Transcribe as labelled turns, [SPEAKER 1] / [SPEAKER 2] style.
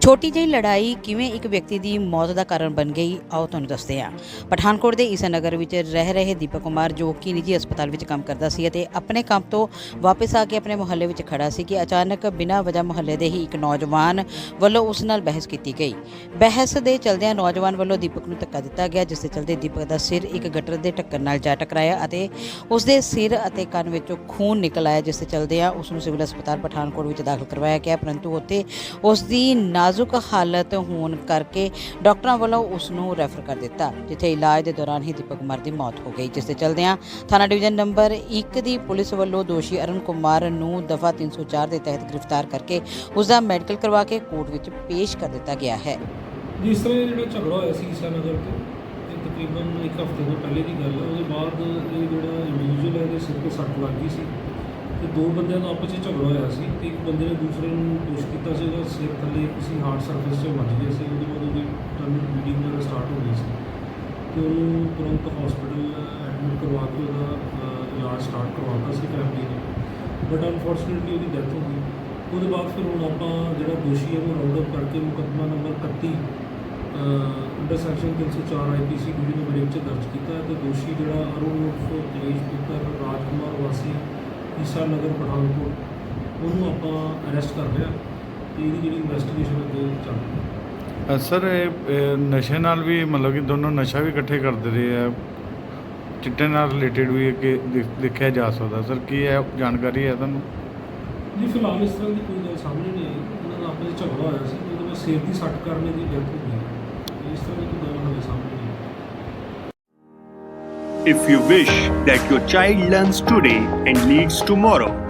[SPEAKER 1] ਛੋਟੀ ਜਿਹੀ ਲੜਾਈ ਕਿਵੇਂ ਇੱਕ ਵਿਅਕਤੀ ਦੀ ਮੌਤ ਦਾ ਕਾਰਨ ਬਣ ਗਈ, ਆਓ ਤੁਹਾਨੂੰ ਦੱਸਦੇ ਹਾਂ। ਪਠਾਨਕੋਟ ਦੇ ਈਸਾ ਨਗਰ ਵਿੱਚ ਰਹਿ ਰਹੇ ਦੀਪਕ ਕੁਮਾਰ ਜੋ ਕਿ ਨਿੱਜੀ ਹਸਪਤਾਲ ਵਿੱਚ ਕੰਮ ਕਰਦਾ ਸੀ ਅਤੇ ਆਪਣੇ ਕੰਮ ਤੋਂ ਵਾਪਸ ਆ ਕੇ ਆਪਣੇ ਮੁਹੱਲੇ ਵਿੱਚ ਖੜਾ ਸੀ ਕਿ ਅਚਾਨਕ ਬਿਨਾਂ ਵਜ੍ਹਾ ਮੁਹੱਲੇ ਦੇ ਹੀ ਇੱਕ ਨੌਜਵਾਨ ਵੱਲੋਂ ਉਸ ਨਾਲ ਬਹਿਸ ਕੀਤੀ ਗਈ। ਬਹਿਸ ਦੇ ਚਲਦਿਆਂ ਨੌਜਵਾਨ ਵੱਲੋਂ ਦੀਪਕ ਨੂੰ ਧੱਕਾ ਦਿੱਤਾ ਗਿਆ, ਜਿਸ ਦੇ ਚਲਦੇ ਦੀਪਕ ਦਾ ਸਿਰ ਇੱਕ ਗਟਰ ਦੇ ਢੱਕਣ ਨਾਲ ਜਾ ਟਕਰਾਇਆ ਅਤੇ ਉਸ ਦੇ ਸਿਰ ਅਤੇ ਕੰਨ ਵਿੱਚੋਂ ਖੂਨ ਨਿਕਲ ਆਇਆ, ਜਿਸ ਦੇ ਚਲਦਿਆਂ ਉਸ ਨੂੰ ਸਿਵਲ ਹਸਪਤਾਲ ਪਠਾਨਕੋਟ ਵਿੱਚ ਦਾਖਲ ਕਰਵਾਇਆ ਗਿਆ, ਪਰੰਤੂ ਉੱਥੇ ਉਸ ਦੀ ਨਾਜ਼ੁਕ ਹਾਲਤ ਹੋਣ ਕਰਕੇ ਡਾਕਟਰਾਂ ਵੱਲੋਂ ਉਸ ਨੂੰ ਰੈਫਰ ਕਰ ਦਿੱਤਾ, ਜਿੱਥੇ ਇਲਾਜ ਦੇ ਦੌਰਾਨ ਹੀ ਦੀਪਕ ਕੁਮਾਰ ਦੀ ਮੌਤ ਹੋ ਗਈ, ਜਿਸ ਦੇ ਚਲਦਿਆਂ ਥਾਣਾ ਡਿਵੀਜ਼ਨ ਨੰਬਰ 1 ਦੀ ਪੁਲਿਸ ਵੱਲੋਂ ਦੋਸ਼ੀ ਅਰੁਣ ਕੁਮਾਰ ਨੂੰ ਦਫਾ 304 ਦੇ ਤਹਿਤ ਗ੍ਰਿਫਤਾਰ ਕਰਕੇ ਉਸ ਦਾ ਮੈਡੀਕਲ ਕਰਵਾ ਕੇ ਕੋਰਟ ਵਿੱਚ ਪੇਸ਼ ਕਰ ਦਿੱਤਾ ਗਿਆ ਹੈ।
[SPEAKER 2] ਜਿਸ ਤਰ੍ਹਾਂ ਇਹ ਜਿਹੜਾ ਝਗੜਾ ਹੋਇਆ ਸੀ ਈਸਾ ਨਗਰ ਤੇ, ਇਹ ਤਕਰੀਬਨ ਇੱਕ ਹਫ਼ਤੇ ਤੋਂ ਪਹਿਲੇ ਦੀ ਗੱਲ ਹੈ। ਉਹਦੇ ਬਾਅਦ ਇਹ ਜਿਹੜਾ ਇੰਡੀਵਿਜੂਅਲ ਹੈ, ਇਹਦੇ ਸਿਰ ਤੇ ਸੱਟ ਲੱਗ ਗਈ ਸੀ ਤੇ ਦੋ ਬੰਦਿਆਂ ਦਾ ਆਪਸ ਵਿੱਚ ਝਗੜਾ ਹੋਇਆ ਸੀ ਤੇ ਇੱਕ ਬੰਦੇ ਨੇ ਦੂਸਰੇ ਨੂੰ ਪੁਸ਼ ਕੀਤਾ ਸੀ ਉਹਦਾ ਸਿਰ ਥੱਲੇ ਕਿਸੇ ਹਾਰਟ ਸਰਫੇਸ 'ਤੇ ਵੱਜ ਗਿਆ ਸੀ, ਉਹਦੇ ਬਾਅਦ ਉਹਦੀ ਟਰਨਲ ਬਲੀਡਿੰਗ ਵਗੈਰਾ ਸਟਾਰਟ ਹੋ ਗਈ ਸੀ। ਤੇ ਉਹਨੂੰ ਤੁਰੰਤ ਹਸਪੀਟਲ ਐਡਮਿਟ ਕਰਵਾ ਕੇ ਉਹਦਾ ਇਲਾਜ ਸਟਾਰਟ ਕਰਵਾਤਾ ਸੀ ਫੈਮਿਲੀ ਨੇ। ਬਟ ਅਨਫੋਰਚੂਨੇਟਲੀ ਉਹਦੀ ਡੈਥ ਹੋ ਗਈ। ਉਹਦੇ ਬਾਅਦ ਫਿਰ ਹੁਣ ਆਪਾਂ ਜਿਹੜਾ ਦੋਸ਼ੀ ਹੈ, ਉਹ ਰਾਉਂਡ ਅਪ ਕਰਕੇ ਮੁਕੱਦਮਾ number 31 under section 304 IPC division number 1 ਚ ਦਰਜ ਕੀਤਾ ਹੈ। ਤੇ ਦੋਸ਼ੀ ਜਿਹੜਾ ਅਰੁਣ ਉਰਫ ਤੇਜ ਪੁੱਤਰ ਰਾਜਕੁਮਾਰ ਵਾਸੀ ਈਸਾ ਨਗਰ ਪਠਾਨਕੋਟ, ਉਹਨੂੰ ਆਪਾਂ ਅਰੈਸਟ ਕਰ ਲਿਆ। ਤੇ ਇਹਦੀ ਜਿਹੜੀ ਇਨਵੈਸਟੀਗੇਸ਼ਨ ਅੱਗੇ ਚੱਲ ਰਹੀ ਹੈ?
[SPEAKER 3] ਅ, ਸਰ ਇਹ ਇਹ ਨਸ਼ੇ ਨਾਲ ਵੀ ਮਤਲਬ ਕਿ ਦੋਨੋਂ ਨਸ਼ਾ ਵੀ ਇਕੱਠੇ ਕਰਦੇ ਰਹੇ ਆ। ਚਿੱਟੇ ਨਾਲ ਰਿਲੇਟਡ ਵੀ ਅੱਗੇ ਦੇਖ- ਦੇਖਿਆ ਜਾ ਸਕਦਾ। ਸਰ ਕੀ ਹੈ ਜਾਣਕਾਰੀ ਹੈ ਤੁਹਾਨੂੰ?
[SPEAKER 2] ਜੀ ਫਿਲਹਾਲ ਇਸ ਤਰ੍ਹਾਂ ਦੀ ਕੋਈ ਗੱਲ ਸਾਹਮਣੇ ਨਹੀਂ ਆਈ। ਉਹਨਾਂ ਦਾ ਆਪਸ ਵਿੱਚ ਝਗੜਾ ਹੋਇਆ ਸੀ ਉਹਦੇ ਵਿੱਚ ਸਿਰ ਦੀ ਸੱਟ ਕਰਨੇ ਦੀ ਡੈਥ ਹੋ। ਗਈ ਇਸ ਤਰ੍ਹਾਂ ਦੀ ਕੋਈ ਗੱਲ ਹਾਲੇ ਸਾਹਮਣੇ ਨਹੀਂ ਆਈ।
[SPEAKER 4] If you wish that your child learns today and leads tomorrow,